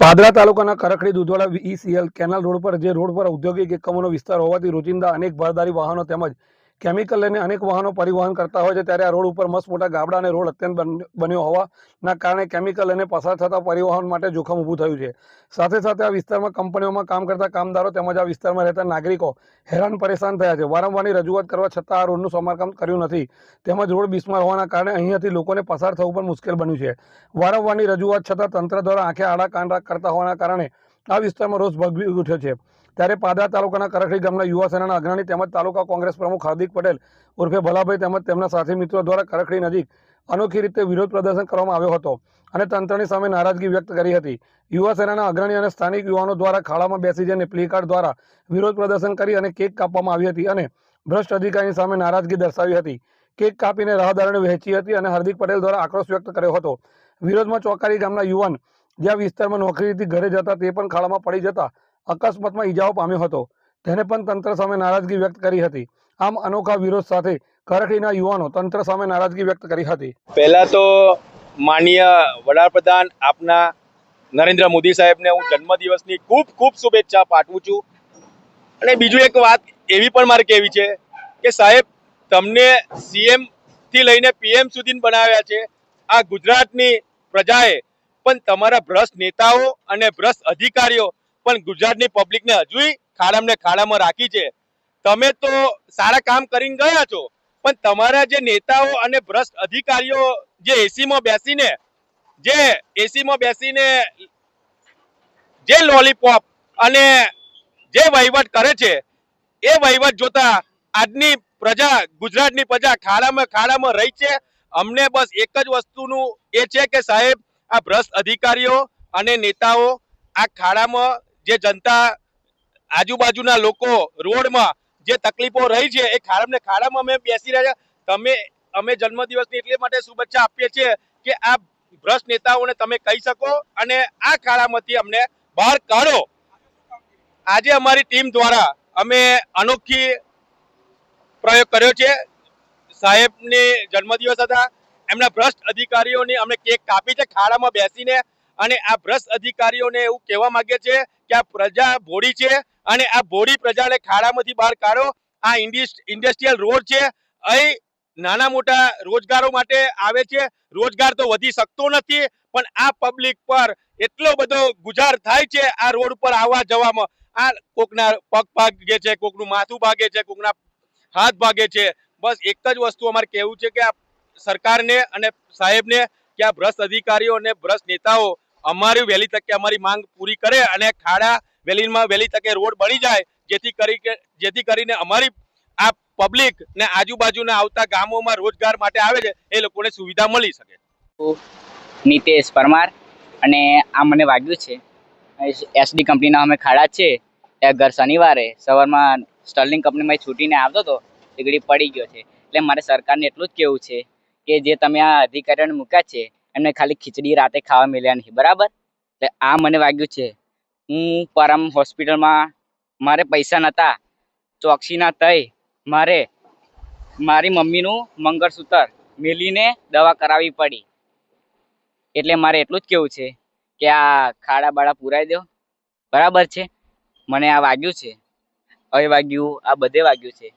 પાદરા તાલુકાના કરખડી દુધવાડા ઈસીએલ canal road પર, જે રોડ પર ઔદ્યોગિક એકમોનો વિસ્તાર હોવાથી રોજિંદા અનેક બારદારી વાહનો તેમજ કેમિકલ લઈને અનેક વાહનો પરિવહન કરતા હોય છે. ત્યારે આ રોડ ઉપર મસ્ત મોટા ગાબડા અને રોડ અત્યંત બન- બન્યો હોવાના કારણે કેમિકલ લઈને પસાર થતા પરિવહન માટે જોખમ ઊભું થયું છે. સાથે સાથે આ વિસ્તારમાં કંપનીઓમાં કામ કરતા કામદારો તેમજ આ વિસ્તારમાં રહેતા નાગરિકો હેરાન પરેશાન થયા છે. વારંવારની રજૂઆત કરવા છતાં આ રોડનું સમારકામ કર્યું નથી. તેમજ રોડ બિસ્માર હોવાના કારણે અહીંયાથી લોકોને પસાર થવું પણ મુશ્કેલ બન્યું છે. વારંવારની રજૂઆત છતાં તંત્ર દ્વારા આંખે આડા કાંડા કરતા હોવાના કારણે આ વિસ્તારમાં રોષ ભગવી ઉઠ્યો છે. ત્યારે પાદરા તાલુકાના કરખડી ગામના યુવા સેનાના અગ્રણી તેમજ તાલુકા કોંગ્રેસ પ્રમુખ હાર્દિક પટેલ ઉર્ફે ભલાભાઈ તેમજ તેમના સાથી મિત્રો દ્વારા કરખડી નજીક અનોખી રીતે વિરોધ પ્રદર્શન કરવામાં આવ્યો હતો અને તંત્રની સામે નારાજગી વ્યક્ત કરી હતી. યુવા સેનાના અગ્રણી અને સ્થાનિક યુવાનો દ્વારા ખાડામાં બેસી જઈને પ્લેકાર્ડ દ્વારા વિરોધ પ્રદર્શન કરી અને કેક કાપવામાં આવી હતી અને ભ્રષ્ટ અધિકારીની સામે નારાજગી દર્શાવી હતી. કેક કાપીને રાહદારોને વહેંચી હતી અને હાર્દિક પટેલ દ્વારા આક્રોશ વ્યક્ત કર્યો હતો. વિરોધમાં ચોકારી ગામના યુવાન જ્યાં વિસ્તારમાં નોકરીથી ઘરે જતા તે પણ ખાડામાં પડી જતા અકસ્માતમાં ઈજાઓ પામ્યો હતો. તેને પણ તંત્ર સામે નારાજગી વ્યક્ત કરી હતી. આમ અનોખા વિરોધ સાથે કરખડીના યુવાનો તંત્ર સામે નારાજગી વ્યક્ત કરી હતી. પહેલા તો માનનીય વડાપ્રધાન આપના નરેન્દ્ર મોદી સાહેબને હું જન્મદિવસની ખૂબ ખૂબ શુભેચ્છા પાઠવું છું. અને બીજું એક વાત એવી પણ મારે કહેવી છે કે સાહેબ, તમને સીએમથી લઈને પીએમ સુધી બનાવ્યા છે. આ ગુજરાતની પ્રજાએ પણ તમારા ભ્રષ્ટ નેતાઓ અને ભ્રષ્ટ અધિકારીઓ પણ ગુજરાતની પબ્લિકને હજુય ખાડામને ખાડામાં રાખી છે. તમે તો સારા કામ કરીને ગયા છો, પણ તમારા જે નેતાઓ અને ભ્રષ્ટ અધિકારીઓ જે એસીમાં બેસીને, જે એસીમાં બેસીને જે લોલીપોપ અને જે વહીવટ કરે છે, એ વહીવટ જોતા આજની પ્રજા, ગુજરાતની પ્રજા ખાડામાં ખાડામાં રહી છે. અમને બસ એક જ વસ્તુનું એ છે કે સાહેબ, આ ભ્રષ્ટ અધિકારીઓ અને નેતાઓ આ ખાડામાં જે જનતા આજુબાજુના લોકો રોડમાં જે તકલીફો રહી છે, એ ખાડામને ખાડામાં અમે બેસી રહ્યા તમે, અમે જન્મદિવસની એટલે માટે શુભેચ્છા આપીએ છીએ કે આ ભ્રષ્ટ નેતાઓને તમે કહી શકો અને આ ખાડામાંથી અમને બહાર કાઢો. આજે અમારી ટીમ દ્વારા અમે અનોખી પ્રયોગ કર્યો છે. સાહેબની જન્મદિવસ હતા. એમના ભ્રષ્ટ અધિકારીઓની અમે કેક કાપી છે, ખાડામાં બેસીને. અને આ ભ્રષ્ટ અધિકારીઓને એવું કહેવા માંગે છે કે પ્રજા ભોળી છે અને આ ભોળી પ્રજાને ખાડામાંથી બહાર કાઢો. આ ઇન્ડસ્ટ્રીયલ રોડ છે. અહીં નાના મોટા રોજગારો માટે આવે છે. રોજગાર તો વધી શકતો નથી, પણ આ પબ્લિક પર એટલો બધો ગુજાર થાય છે આ રોડ ઉપર આવવા જવામાં. આ કોકના પગ ભાગે છે, કોકનું માથું ભાગે છે, કોકના હાથ ભાગે છે. બસ એક જ વસ્તુ અમારે કહેવું છે કે આ સરકારને અને સાહેબને કે આ ભ્રષ્ટ અધિકારીઓ અને ભ્રષ્ટ નેતાઓ અમારી વહેલી તકે અમારી માંગ પૂરી કરે અને ખાડા વહેલીમાં વહેલી તકે રોડ બની જાય, જેથી કરી જેથી કરીને અમારી આ પબ્લિક ને આજુબાજુના આવતા ગામોમાં રોજગાર માટે આવે છે, એ લોકોને સુવિધા મળી શકે. નિતેશ પરમાર અને આ મને વાગ્યું છે. એસડી કંપનીના અમે ખાડા છે, ત્યાં ઘર શનિવારે સવારમાં સ્ટર્લિંગ કંપનીમાં છૂટીને આવતો હતો તે પડી ગયો છે. એટલે મારે સરકારને એટલું જ કહેવું છે કે જે તમે આ અધિકારીઓને મૂક્યા છે એમને ખાલી ખીચડી રાતે ખાવા મળ્યા નહીં, બરાબર? એટલે આ મને વાગ્યું છે. હું પરમ હોસ્પિટલમાં, મારે પૈસા નહોતા, ચોકસીના તય મારે, મારી મમ્મીનું મંગળસૂત્ર મેલીને દવા કરાવવી પડી. એટલે મારે એટલું જ કેવું છે કે આ ખાડા બાડા પુરાઈ દો. બરાબર છે? મને આ વાગ્યું છે. હવે વાગ્યું, આ બધે વાગ્યું છે.